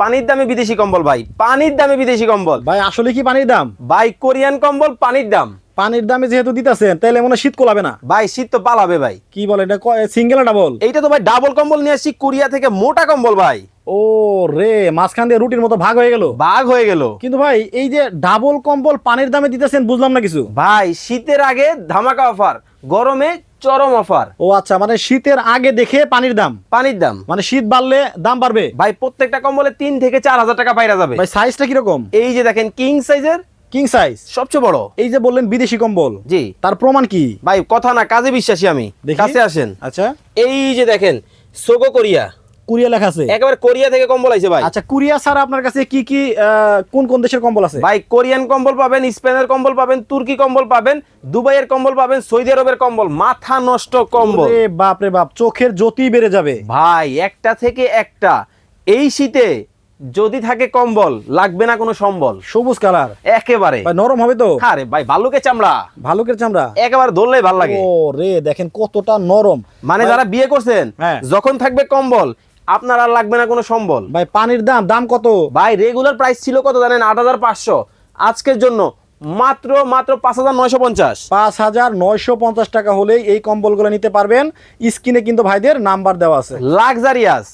পানির দামে বিদেশি কম্বল ভাই পানির দামে বিদেশি কম্বল। ভাই আসলে কি পানির দাম? ভাই কোরিয়ান কম্বল পানির দাম। পানির দামে যেহেতু দিতেছেন তাহলে মনে শীত কোলাবে না। ভাই শীত তো পালাবে ভাই। কি বলে এটা সিঙ্গেল ডাবল এইটা তো ভাই ডাবল কম্বল নিয়ে আসছি কোরিয়া থেকে মোটা কম্বল ভাই। ও রে মাঝখান দিয়ে রুটির মতো ভাগ হয়ে গেল। ভাগ হয়ে গেল। কিন্তু ভাই এই যে ডাবল কম্বল পানির দামে দিতেছেন বুঝলাম না কিছু। ভাই শীতের আগে ধামাকা অফার গরমে চরম অফার। ও আচ্ছা মানে শীতের আগে দেখে পানির দাম? পানির দাম। মানে শীত বাড়লে দাম বাড়বে? ভাই প্রত্যেকটা কম্বলে তিন থেকে চার হাজার টাকা পাইরা যাবে। ভাই সাইজটা কীরকম? এই যে দেখেন কিং সাইজের কিং সাইজ সবচেয়ে বড়। এই যে বললেন বিদেশি কম্বল। জি। তার প্রমাণ কি? ভাই কথা না কাজে বিশ্বাসী আমি। কাছে আসেন। আচ্ছা। এই যে দেখেন সোগো কোরিয়া কুরিয়া লেখা আছে? একেবারে কোরিয়া থেকে কম্বল আইছে ভাই। আচ্ছা কুরিয়া ছাড়া আপনার কাছে কি কি কোন কোন দেশের কম্বল আছে? ভাই কোরিয়ান কম্বল পাবেন স্পেনের কম্বল পাবেন তুর্কি কম্বল পাবেন দুবাইয়ের কম্বল পাবেন সৌদি আরবের কম্বল মাথা নষ্ট কম্বল। বাপ রে বাপ চোখের জ্যোতি বেড়ে যাবে। ভাই একটা থেকে একটা এই শীতে যদি থাকে কম্বল লাগবে না কোনো সম্বল। সবুজ কালার। একেবারে। ভাই নরম হবে তো? আরে ভাই ভালুকের চামড়া। ভালুকের চামড়া? একেবারে ধরলেই ভালো লাগে। ও রে দেখেন কতটা নরম। মানে যারা বিয়ে করছেন হ্যাঁ। যখন থাকবে কম্বল আপনার আর লাগবে না কোনো সম্বল। ভাই পানির দাম দাম কত? ভাই রেগুলার প্রাইস ছিল কত জানেন? আট হাজার পাঁচশো। আজকের জন্য মাত্র মাত্র পাঁচ হাজার নয়শো পঞ্চাশ। পাঁচ হাজার নয়শো পঞ্চাশ টাকা হলেই এই কম্বলগুলো নিতে পারবেন। স্ক্রিনে কিন্তু ভাইদের নাম্বার দেওয়া আছে। লাক্সারিয়াস